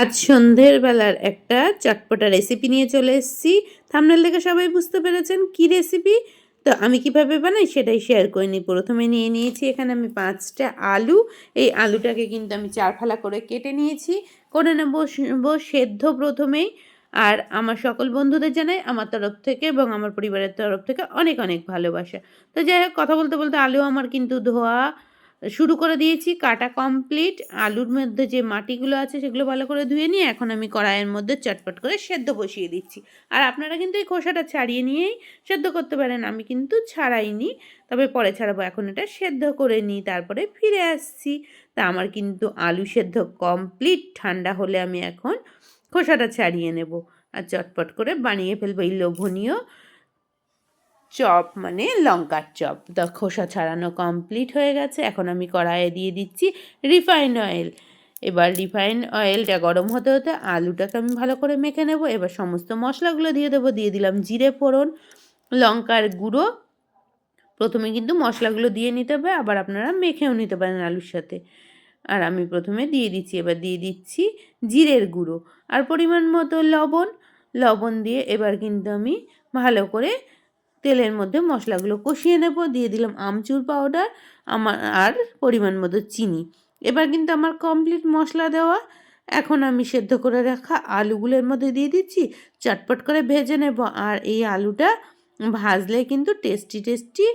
আজ সন্ধ্যের বেলার একটা চটপটা রেসিপি নিয়ে চলে এসেছি। থামনেল দেখে সবাই বুঝতে পেরেছেন কি রেসিপি তো আমি কীভাবে বানাই সেটাই শেয়ার করে নিই। প্রথমে নিয়ে নিয়েছি এখানে আমি পাঁচটা আলু। এই আলুটাকে কিন্তু আমি চার ফালা করে কেটে নিয়েছি। করে নেব সেদ্ধ প্রথমেই। আর আমার সকল বন্ধুদের জানাই আমার তরফ থেকে এবং আমার পরিবারের তরফ থেকে অনেক অনেক ভালোবাসা। তো যাই হোক, কথা বলতে বলতে আলু আমার কিন্তু ধোয়া শুরু করে দিয়েছি, কাটা কমপ্লিট আলুর মধ্যে যে মাটিগুলো আছে সেগুলো ভালো করে ধুয়ে নিয়ে এখন আমি কড়াইয়ের মধ্যে চটপট করে সেদ্ধ বসিয়ে দিচ্ছি। আর আপনারা কিন্তু এই খোসাটা ছাড়িয়ে নিয়েই সেদ্ধ করতে পারেন, আমি কিন্তু ছাড়াইনি, তবে পরে ছাড়াবো, এখন এটা সেদ্ধ করে নিই, তারপরে ফিরে আসছি। তা আমার কিন্তু আলু সেদ্ধ কমপ্লিট ঠান্ডা হলে আমি এখন খোসাটা ছাড়িয়ে নেব। আর চটপট করে বানিয়ে ফেলব এই লোভনীয় চপ মানে লঙ্কার চপ। দা খোসা ছাড়ানো কমপ্লিট হয়ে গেছে। এখন আমি কড়াইয়ে দিয়ে দিচ্ছি রিফাইন অয়েল এবার রিফাইন অয়েলটা গরম হতে হতে আলুটাকে আমি ভালো করে মেখে নেব। এবার সমস্ত মশলাগুলো দিয়ে দেবো। দিয়ে দিলাম জিরে, ফোড়ন, লঙ্কার গুঁড়ো। প্রথমে কিন্তু মশলাগুলো দিয়ে নিতে হবে। আবার আপনারা মেখেও নিতে পারেন আলুর সাথে। আর আমি প্রথমে দিয়ে দিচ্ছি, এবার দিয়ে দিচ্ছি জিরের গুঁড়ো। আর পরিমাণ মতো লবণ। লবণ দিয়ে এবার কিন্তু আমি ভালো করে তেলের মধ্যে মশলাগুলো কষিয়ে নেব। দিয়ে দিলাম আমচুর পাউডার আমার আর পরিমাণ মতো চিনি। এবার কিন্তু আমার কমপ্লিট মশলা দেওয়া। এখন আমি সেদ্ধ করে রাখা আলুগুলোর মধ্যে দিয়ে দিচ্ছি। চটপট করে ভেজে নেব। আর এই আলুটা ভাজলে কিন্তু টেস্টি টেস্টি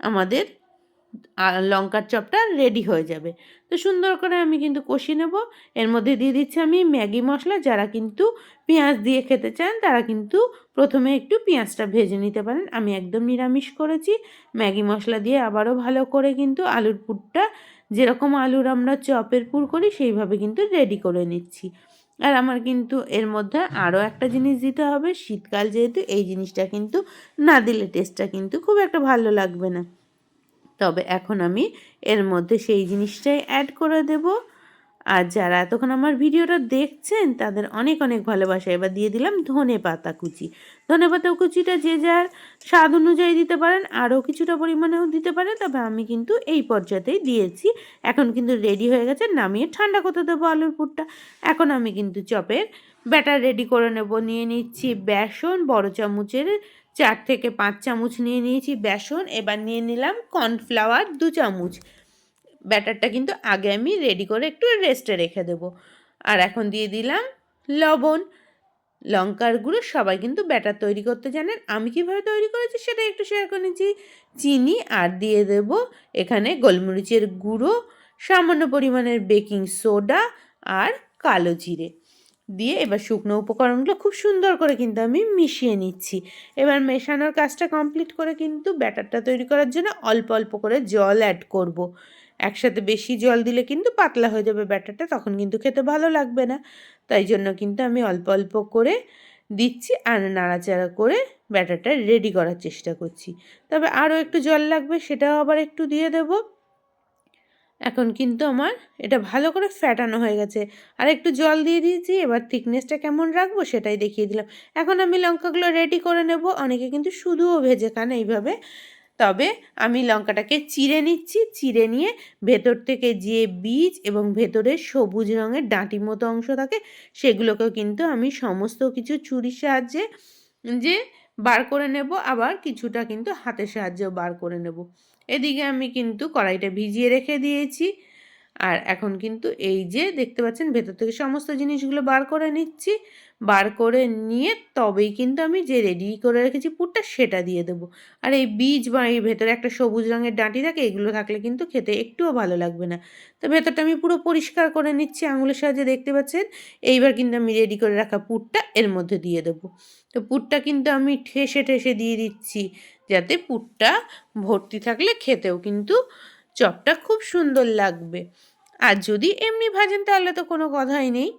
আমাদের লঙ্কার চপটা রেডি হয়ে যাবে। তো সুন্দর করে আমি কিন্তু কষিয়ে নেব। এর মধ্যে দিয়ে দিচ্ছি আমি ম্যাগি মশলা। যারা কিন্তু পেঁয়াজ দিয়ে খেতে চান, তারা কিন্তু প্রথমে একটু পেঁয়াজটা ভেজে নিতে পারেন। আমি একদম নিরামিষ করেছি। ম্যাগি মশলা দিয়ে আবারও ভালো করে কিন্তু আলুর পুরটা, যেরকম আলুর আমরা চপের পুর করি, সেইভাবে কিন্তু রেডি করে নিচ্ছি। আর আমার কিন্তু এর মধ্যে আরও একটা জিনিস দিতে হবে। শীতকাল যেহেতু, এই জিনিসটা কিন্তু না দিলে টেস্টটা কিন্তু খুব একটা ভালো লাগবে না। তবে এখন আমি এর মধ্যে সেই জিনিসটাই অ্যাড করে দেব। আর যারা এতক্ষণ আমার ভিডিওটা দেখছেন, তাদের অনেক অনেক ভালোবাসা। এবার দিয়ে দিলাম ধনে পাতা কুচি। ধনে পাতা কুচিটা যে যার স্বাদ অনুযায়ী দিতে পারেন, আরও কিছুটা পরিমাণেও দিতে পারেন। তবে আমি কিন্তু এই পর্যায়েতেই দিয়েছি। এখন কিন্তু রেডি হয়ে গেছে, নামিয়ে ঠান্ডা করতে দেবো আলুর পুরটা। এখন আমি কিন্তু চপের ব্যাটার রেডি করে নেব। নিয়ে নিচ্ছি বেসন, বড় চামচের চার থেকে পাঁচ চামচ নিয়ে নিয়েছি বেসন, এবার নিয়ে নিলাম কর্নফ্লাওয়ার দু চামচ। ব্যাটারটা কিন্তু আগে আমি রেডি করে একটু রেস্টে রেখে দেবো। আর এখন দিয়ে দিলাম লবণ। লঙ্কার গুঁড়ো সবাই কিন্তু ব্যাটার তৈরি করতে জানেন। আমি কীভাবে তৈরি করেছি সেটা একটু শেয়ার করে নিচ্ছি। চিনি আর দিয়ে দেব এখানে গোলমরিচের গুঁড়ো, সামান্য পরিমাণের বেকিং সোডা আর কালো জিরে। দিয়ে এবার শুকনো উপকরণগুলো খুব সুন্দর করে কিন্তু আমি মিশিয়ে নিচ্ছি। এবার মেশানোর কাজটা কমপ্লিট করে কিন্তু ব্যাটারটা তৈরি করার জন্য অল্প অল্প করে জল অ্যাড করব। একসাথে বেশি জল দিলে কিন্তু পাতলা হয়ে যাবে ব্যাটারটা, তখন কিন্তু খেতে ভালো লাগবে না। তাই জন্য কিন্তু আমি অল্প অল্প করে দিচ্ছি আর নাড়াচাড়া করে ব্যাটারটা রেডি করার চেষ্টা করছি। তবে আরও একটু জল লাগবে সেটাও আবার একটু দিয়ে দেবো। এখন কিন্তু আমার এটা ভালো করে ফ্যাটানো হয়ে গেছে। আর একটু জল দিয়ে দিয়েছি, এবার থিকনেসটা কেমন রাখব সেটাই দেখিয়ে দিলাম। এখন আমি লঙ্কাগুলো রেডি করে নেব, অনেকে কিন্তু শুধুও ভেজে খান এইভাবে। তবে আমি লঙ্কাটাকে চিড়ে নিচ্ছি, চিড়ে নিয়ে ভেতর থেকে যে বীজ এবং ভেতরের সবুজ রঙের ডাঁটি মতো অংশ থাকে, সেগুলোকেও কিন্তু আমি সমস্ত কিছু ছুরির সাহায্যে যে বার করে নেব, আবার কিছুটা কিন্তু হাতের সাহায্যেও বার করে নেব। এদিকে আমি কিন্তু কড়াইটা ভিজিয়ে রেখে দিয়েছি। আর এখন কিন্তু এই যে দেখতে পাচ্ছেন ভেতর থেকে সমস্ত জিনিসগুলো বার করে নিচ্ছি। বার করে নিয়ে তবেই কিন্তু আমি যে রেডি করে রেখেছি পুরটা সেটা দিয়ে দেবো। আর এই বীজ বা এই ভেতরে একটা সবুজ রঙের ডাঁটি থাকে, এগুলো থাকলে কিন্তু খেতে একটুও ভালো লাগবে না। তো ভেতরটা আমি পুরো পরিষ্কার করে নিচ্ছি আঙুলের সাহায্যে দেখতে পাচ্ছেন। এইবার কিন্তু আমি রেডি করে রাখা পুরটা এর মধ্যে দিয়ে দেবো। তো পুরটা কিন্তু আমি ঠেসে ঠেসে দিয়ে দিচ্ছি, যাতে পুরটা ভর্তি থাকলে খেতেও কিন্তু চপটা খুব সুন্দর লাগবে। আর যদি এমনি ভাজেন, তাহলে তো কোনো কথাই নেই।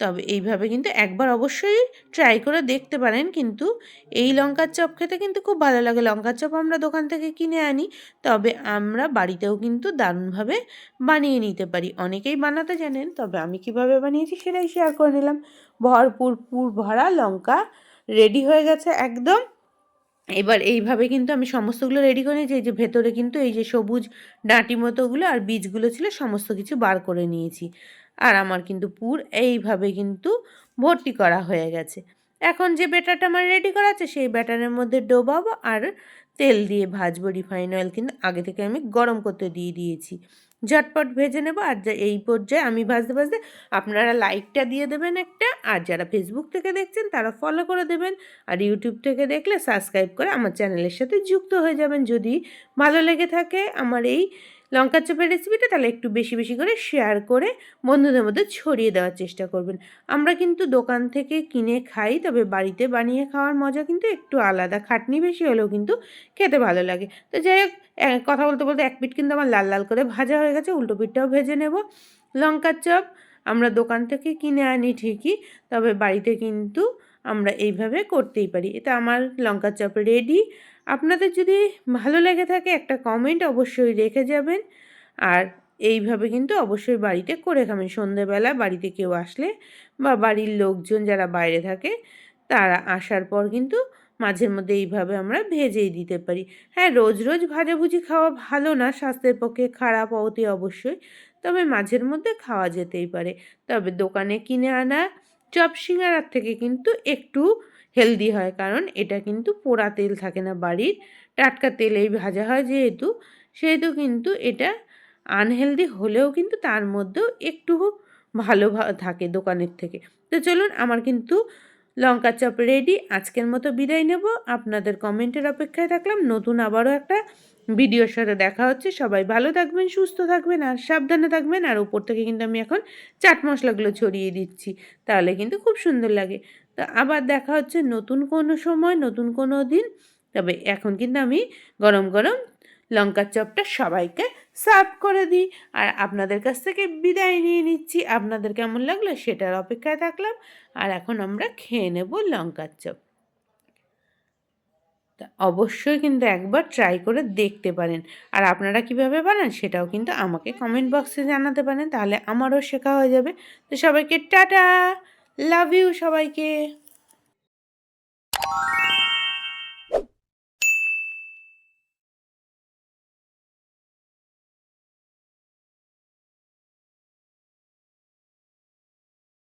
তবে এইভাবে কিন্তু একবার অবশ্যই ট্রাই করে দেখতে পারেন। কিন্তু এই লঙ্কার চপ খেতে কিন্তু খুব ভালো লাগে। লঙ্কার চপ আমরা দোকান থেকে কিনে আনি। তবে আমরা বাড়িতেও কিন্তু দারুণভাবে বানিয়ে নিতে পারি। অনেকেই বানাতে জানেন, তবে আমি কীভাবে বানিয়েছি সেটাই শেয়ার করে নিলাম। ভরপুর পুর ভরা লঙ্কা রেডি হয়ে গেছে একদম। এবার এইভাবে কিন্তু আমি সমস্তগুলো রেডি করে নিয়েছি। এই যে ভেতরে কিন্তু এই যে সবুজ ডাঁটি মতোগুলো আর বীজগুলো ছিল, সমস্ত কিছু বার করে নিয়েছি। আর আমার কিন্তু পুর এইভাবে কিন্তু ভর্তি করা হয়ে গেছে। এখন যে ব্যাটারটা আমার রেডি করা আছে, সেই ব্যাটারের মধ্যে ডোবাবো আর তেল দিয়ে ভাজবো রিফাইন অয়েল কিন্তু আগে থেকে আমি গরম করতে দিয়ে দিয়েছি। ঝটপট ভেজে নেব। আর এই পর্যায়ে আমি ভাজতে ভাজতে আপনারা লাইকটা দিয়ে দেবেন একটা, আর যারা ফেসবুক থেকে দেখছেন তারা ফলো করে দেবেন। আর ইউটিউব থেকে দেখলে সাবস্ক্রাইব করে আমার চ্যানেলের সাথে যুক্ত হয়ে যাবেন। যদি ভালো লেগে থাকে আমার এই লঙ্কা চপের রেসিপিটা তাহলে একটু বেশি বেশি করে শেয়ার করে বন্ধুদের মধ্যে ছড়িয়ে দেওয়ার চেষ্টা করবেন। আমরা কিন্তু দোকান থেকে কিনে খাই, তবে বাড়িতে বানিয়ে খাওয়ার মজা কিন্তু একটু আলাদা। খাটনি বেশি হলেও কিন্তু খেতে ভালো লাগে। তো যাই হোক কথা বলতে বলতে এক পিঠ কিন্তু আমার লাল লাল করে ভাজা হয়ে গেছে, উল্টো পিঠটাও ভেজে নেব। লঙ্কার চপ আমরা দোকান থেকে কিনে আনি ঠিকই, তবে বাড়িতে কিন্তু আমরা এইভাবে করতেই পারি। এটা আমার লঙ্কার চপ রেডি আপনাদের যদি ভালো লেগে থাকে একটা কমেন্ট অবশ্যই রেখে যাবেন। আর এইভাবে কিন্তু অবশ্যই বাড়িতে করে খাবেন। সন্ধেবেলা বাড়িতে কেউ আসলে বা বাড়ির লোকজন যারা বাইরে থাকে, তারা আসার পর কিন্তু মাঝের মধ্যে এইভাবে আমরা ভেজেই দিতে পারি। হ্যাঁ রোজ রোজ ভাজাভুজি খাওয়া ভালো না, স্বাস্থ্যের পক্ষে খারাপ অতি অবশ্যই, তবে মাঝের মধ্যে খাওয়া যেতেই পারে। তবে দোকানে কিনে আনা চপ সিঙ্গারার থেকে কিন্তু একটু হেলদি হয়। কারণ এটা কিন্তু পোড়া তেল থাকে না বাড়ির। টাটকা তেলেই ভাজা হয় যেহেতু, সেহেতু কিন্তু এটা আনহেলদি হলেও কিন্তু তার মধ্যেও একটু ভালো থাকে দোকানের থেকে। তো চলুন আমার কিন্তু লঙ্কা চপ রেডি আজকের মতো বিদায় নেব। আপনাদের কমেন্টের অপেক্ষায় থাকলাম। নতুন আবারও একটা ভিডিওর সাথে দেখা হচ্ছে। সবাই ভালো থাকবেন, সুস্থ থাকবেন, আর সাবধানে থাকবেন। আর উপর থেকে কিন্তু আমি এখন চাট মশলাগুলো ছড়িয়ে দিচ্ছি। তাহলে কিন্তু খুব সুন্দর লাগে। তো আবার দেখা হচ্ছে নতুন কোনো সময়, নতুন কোনো দিন। তবে এখন কিন্তু আমি গরম গরম লঙ্কার চপটা সবাইকে সার্ভ করে দিই। আর আপনাদের কাছ থেকে বিদায় নিয়ে নিচ্ছি। আপনাদের কেমন লাগল সেটার অপেক্ষায় থাকলাম। আর এখন আমরা খেয়ে নেব লঙ্কার চপ। তা অবশ্যই কিন্তু একবার ট্রাই করে দেখতে পারেন। আর আপনারা কীভাবে বানান সেটাও কিন্তু আমাকে কমেন্ট বক্সে জানাতে পারেন। তাহলে আমারও শেখা হয়ে যাবে। তো সবাইকে টাটা! লাভ ইউ সবাইকে।